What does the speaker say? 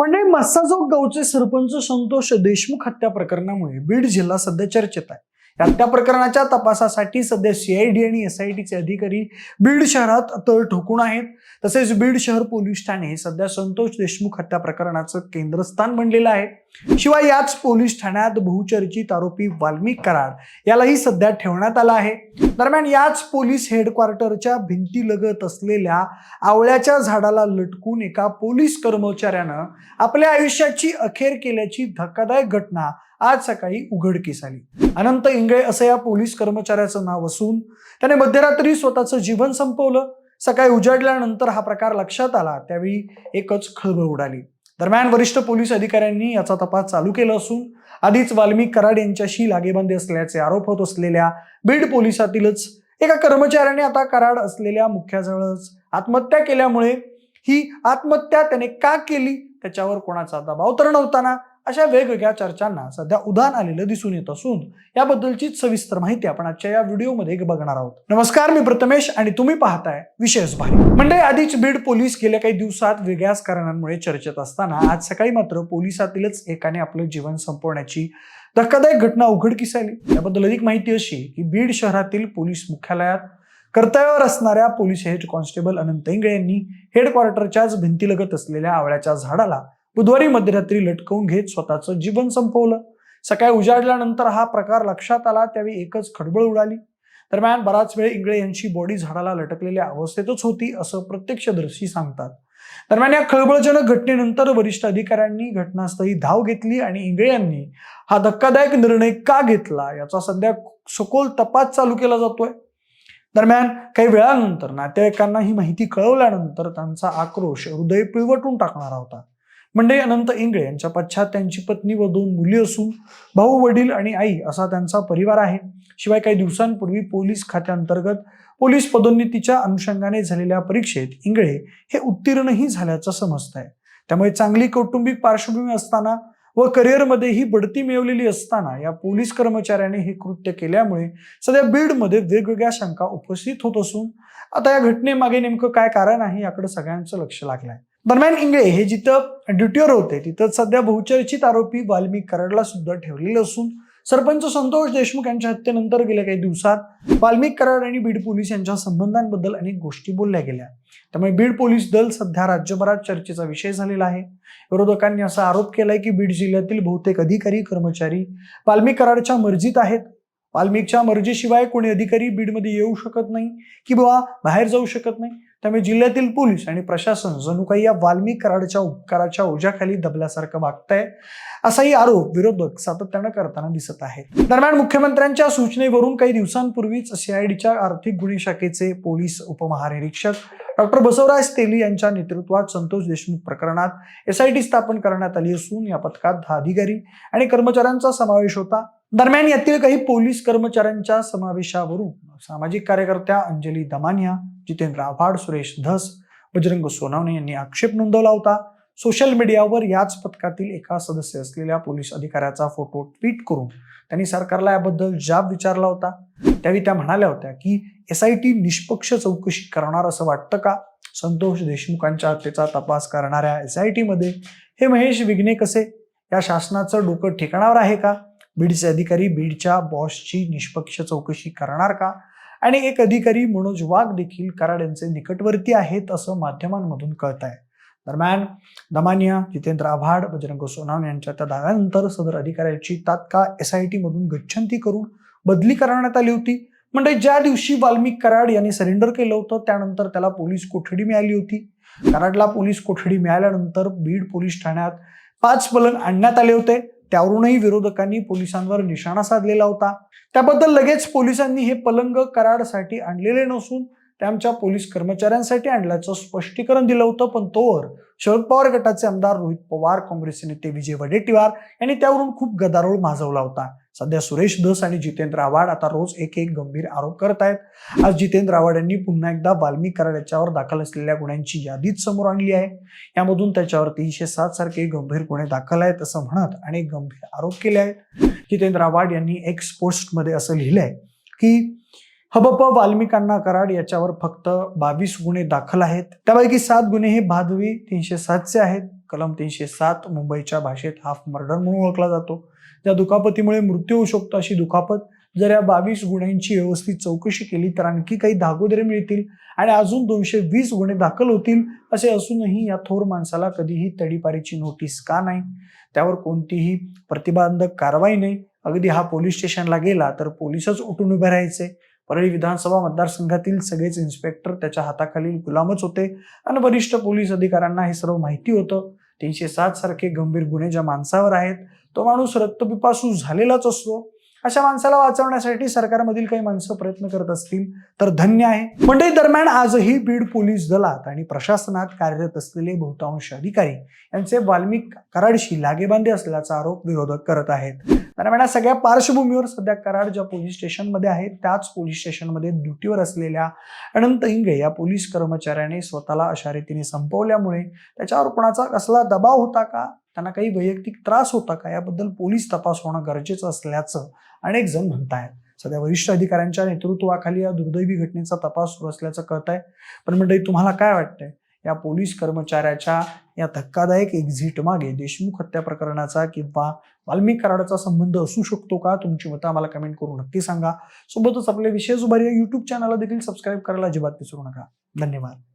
म्हणजे मस्साजोग गावचे सरपंच संतोष देशमुख हत्या प्रकरणामुळे बीड जिल्हा सध्या चर्चेत आहे. या हत्या प्रकरणाच्या तपासासाठी सध्या सीआयडी आणि एसआयटीचे अधिकारी बीड शहरात तळ ठोकून आहेत. तसेच बीड शहर पोलीस ठाणे हे सध्या संतोष देशमुख हत्या प्रकरणाचं केंद्रस्थान बनलेलं आहे. शिवाय याच पोलीस ठाण्यात बहुचर्चित आरोपी वाल्मिक कराड यालाही सध्या ठेवण्यात आला आहे. दरम्यान याच पोलीस हेडक्वार्टरच्या भिंतीलगत असलेल्या आवळ्याच्या झाडाला लटकून एका पोलीस कर्मचाऱ्यानं आपल्या आयुष्याची अखेर केल्याची धक्कादायक घटना आज सकाळी उघडकीस आली. अनंत इंगळे असं या पोलीस कर्मचाऱ्याचं नाव असून त्याने मध्यरात्री स्वतःचं जीवन संपवलं. सकाळी उजाडल्यानंतर हा प्रकार लक्षात आला त्यावेळी एकच खळबळ उडाली. दरम्यान वरिष्ठ पोलीस अधिकाऱ्यांनी याचा तपास चालू केला असून आधीच वाल्मिक कराड यांच्याशी लागेबांधे असल्याचे आरोप होत असलेल्या बीड पोलिसातीलच एका कर्मचाऱ्याने आता कराड असलेल्या मुख्याजवळच आत्महत्या केल्यामुळे ही आत्महत्या त्याने का केली? त्याच्यावर कोणाचा दबाव तर नव्हता ना अशा वेगवेगळ्या चर्चांना सध्या उदाहरण आलेलं दिसून येत असून याबद्दलची सविस्तर माहिती आपण आजच्या या व्हिडिओमध्ये बघणार आहोत. नमस्कार मी प्रथमेश आणि तुम्ही पाहताय विशेष भारी. म्हणजे आधीच बीड पोलीस गेल्या काही दिवसात वेगळ्याच कारणांमुळे चर्चेत असताना आज सकाळी मात्र पोलिसातीलच एकाने आपलं जीवन संपवण्याची धक्कादायक घटना उघडकीस आली. याबद्दल अधिक माहिती अशी की बीड शहरातील पोलीस मुख्यालयात कर्तव्यावर असणाऱ्या police head constable Anant Ingle यांनी हेडक्वार्टरच्याच भिंतीलगत असलेल्या आवळ्याच्या झाडाला बुधवारी मध्यरात्री लटकवून घेत स्वतःचं जीवन संपवलं. सकाळी उजाडल्यानंतर हा प्रकार लक्षात आला त्यावेळी एकच खडबळ उडाली. दरम्यान बराच वेळ इंगळे यांची बॉडी झाडाला लटकलेल्या अवस्थेतच होती असं प्रत्यक्षदर्शी सांगतात. दरम्यान या खळबळजनक घटनेनंतर वरिष्ठ अधिकाऱ्यांनी घटनास्थळी धाव घेतली आणि इंगळे यांनी हा धक्कादायक निर्णय का घेतला याचा सध्या सखोल तपास चालू केला जातोय. दरम्यान काही वेळानंतर नातेवाईकांना ही माहिती कळवल्यानंतर त्यांचा आक्रोश हृदय पिळवटून टाकणारा होता. म्हणजे अनंत इंगळे यांच्या पश्चात त्यांची पत्नी व दोन मुली असून भाऊ वडील आणि आई असा त्यांचा परिवार आहे. शिवाय काही दिवसांपूर्वी पोलीस खात्याअंतर्गत पोलीस पदोन्नतीच्या अनुषंगाने झालेल्या परीक्षेत इंगळे हे उत्तीर्णही झाल्याचं समजत आहे त्यामुळे चांगली कौटुंबिक पार्श्वभूमी असताना व करिअरमध्येही बढती मिळवलेली असताना या पोलीस कर्मचाऱ्याने हे कृत्य केल्यामुळे सध्या बीडमध्ये वेगवेगळ्या शंका उपस्थित होत असून आता या घटनेमागे नेमकं काय कारण आहे याकडे सगळ्यांचं लक्ष लागलंय. दरम्यान इंगळे हे जिथं ड्युटीवर होते तिथं सध्या बहुचर्चित आरोपी वाल्मिक कराडला सुद्धा ठेवलेलं असून सरपंच संतोष देशमुख यांच्या हत्येनंतर गेल्या काही दिवसात वाल्मिक कराड आणि बीड पोलीस यांच्या संबंधांबद्दल अनेक गोष्टी बोलल्या गेल्या. त्यामुळे बीड पोलीस दल सध्या राज्यभरात चर्चेचा विषय झालेला आहे. विरोधकांनी असा आरोप केलाय की बीड जिल्ह्यातील बहुतेक अधिकारी कर्मचारी वाल्मिक कराडच्या मर्जीत आहेत. वाल्मिकच्या मर्जीशिवाय कोणी अधिकारी बीडमध्ये येऊ शकत नाही किंवा बाहेर जाऊ शकत नाही. त्यामुळे जिल्ह्यातील पोलीस आणि प्रशासन जणू काही या वाल्मिक कराडच्या उपकाराच्या ओझ्याखाली दबल्यासारखं वागतंय असाही आरोप विरोधक सातत्यानं करताना दिसत आहेत. दरम्यान मुख्यमंत्र्यांच्या सूचनेवरून काही दिवसांपूर्वीच सीआयडीच्या आर्थिक गुन्हे शाखेचे पोलीस उपमहानिरीक्षक डॉक्टर बसवराज तेली यांच्या नेतृत्वात संतोष देशमुख प्रकरणात एसआयटी स्थापन करण्यात आली असून या पथकात दहा अधिकारी आणि कर्मचाऱ्यांचा समावेश होता. दरम्यान यातील काही पोलीस कर्मचाऱ्यांच्या समावेशावरून सामाजिक कार्यकर्त्या अंजली दमानिया जितेंद्र आव्हाड सुरेश धस बजरंग सोनावणे यांनी आक्षेप नोंदवला होता. सोशल मीडियावर याच पथकातील एका सदस्य असलेल्या पोलीस अधिकाऱ्याचा फोटो ट्विट करून त्यांनी सरकारला याबद्दल जाब विचारला होता. त्यावेळी त्या म्हणाल्या होत्या की एस आय टी निष्पक्ष चौकशी करणार असं वाटतं का? संतोष देशमुखांच्या हत्येचा तपास करणाऱ्या एस आय टीमध्ये हे महेश विघ्ने कसे? या शासनाचं डोकं ठिकाणावर आहे का? बीडचे अधिकारी बीडच्या बॉसची निष्पक्ष चौकशी करणार का? आणि एक अधिकारी मनोज वाघ देखील कराड यांचे निकटवर्ती आहेत असं माध्यमांमधून कळत आहे दरम्यान दमानिया जितेंद्र आव्हाड बजरंग सोनावणे यांच्या त्या दाव्यानंतर सदर अधिकाऱ्याची तात्काळ एस आय टी मधून गच्छंती करून बदली करण्यात आली होती. म्हणजे ज्या दिवशी वाल्मिक कराड यांनी सरेंडर केलं होतं त्यानंतर त्याला पोलीस कोठडी मिळाली होती. कराडला पोलीस कोठडी मिळाल्यानंतर बीड पोलीस ठाण्यात पाच पलंग आणण्यात आले होते. त्यावरूनही विरोधकांनी पोलिसांवर निशाणा साधलेला होता. त्याबद्दल लगेच पोलिसांनी हे पलंग कराडसाठी आणलेले नसून ते आमच्या पोलीस कर्मचाऱ्यांसाठी आणल्याचं स्पष्टीकरण दिलं होतं. पण तोवर शरद पवार गटाचे आमदार रोहित पवार काँग्रेसचे नेते विजय वडेट्टीवार यांनी त्यावरून खूप गदारोळ माजवला होता. सध्या सुरेश धस आणि जितेंद्र आव्हाड आता रोज एक एक गंभीर आरोप करत आहेत आज जितेंद्र आव्हाड यांनी पुन्हा एकदा वाल्मी कराड याच्यावर दाखल असलेल्या गुन्ह्यांची यादीच समोर आणली आहे. यामधून त्याच्यावर तीनशे सात सारखे गंभीर गुन्हे दाखल आहेत असं म्हणत अनेक गंभीर आरोप केले आहेत. जितेंद्र आव्हाड यांनी एक्स पोस्टमध्ये असं लिहिलंय की हबप वाल्मिकांना कराड याच्यावर फक्त बावीस गुन्हे दाखल आहेत. त्यापैकी सात गुन्हे हे भादवी तीनशे सातचे आहेत. कलम तीनशे सात मुंबईच्या भाषेत हाफ मर्डर म्हणून ओळखला जातो. त्या दुखापतीमुळे मृत्यू होऊ शकतो अशी दुखापत जर या बावीस गुन्ह्यांची व्यवस्थित चौकशी केली तर आणखी काही धागोदरे मिळतील आणि अजून दोनशे वीस गुन्हे दाखल होतील असे असूनही या थोर माणसाला कधीही तडीपारीची नोटीस का नाही? त्यावर कोणतीही प्रतिबंधक कारवाई नाही. अगदी हा पोलीस स्टेशनला गेला तर पोलीसच उठून उभे राहायचे. परळी विधानसभा मतदारसंघातील सगळेच इन्स्पेक्टर त्याच्या हाताखालील गुलामच होते. आणि वरिष्ठ पोलीस अधिकाऱ्यांना हे सर्व माहिती होतं. तीनशे सात सारखे गंभीर गुन्हे ज्या माणसावर आहेत तो माणूस रक्तपिपासू झालेलाच असतो. अशा माणसाला वाचवण्यासाठी सरकारमधील काही माणसं प्रयत्न करत असतील तर धन्य आहे. मंडई दरम्यान आजही बीड पोलीस दलात आणि प्रशासनात कार्यरत असलेले बहुतांश अधिकारी यांचे वाल्मिक कराडशी लागेबांधे असल्याचा आरोप विरोधक करत आहेत. दरम्यान या सगळ्या पार्श्वभूमीवर सध्या कराड ज्या पोलीस स्टेशनमध्ये आहेत त्याच पोलीस स्टेशनमध्ये ड्युटीवर असलेल्या अनंत इंगे या पोलीस कर्मचाऱ्याने स्वतःला अशा रीतीने संपवल्यामुळे त्याच्यावर कोणाचा कसला दबाव होता का? त्यांना काही वैयक्तिक त्रास होता का? याबद्दल पोलीस तपास होणं गरजेचं असल्याचं अनेक जण म्हणतायत. सध्या वरिष्ठ अधिकाऱ्यांच्या नेतृत्वाखाली या दुर्दैवी घटनेचा तपास सुरू असल्याचं कळत आहे पण मंडळी तुम्हाला काय वाटतंय? या पोलीस कर्मचाऱ्याच्या या धक्कादायक एक्झिट मागे देशमुख हत्या प्रकरणाचा किंवा वाल्मिक कराडाचा संबंध असू शकतो का? तुमची मतं आम्हाला कमेंट करून नक्की सांगा. सोबतच आपले विशेष उभारी या युट्यूब चॅनलला देखील सबस्क्राईब करायला अजिबात विसरू नका. धन्यवाद.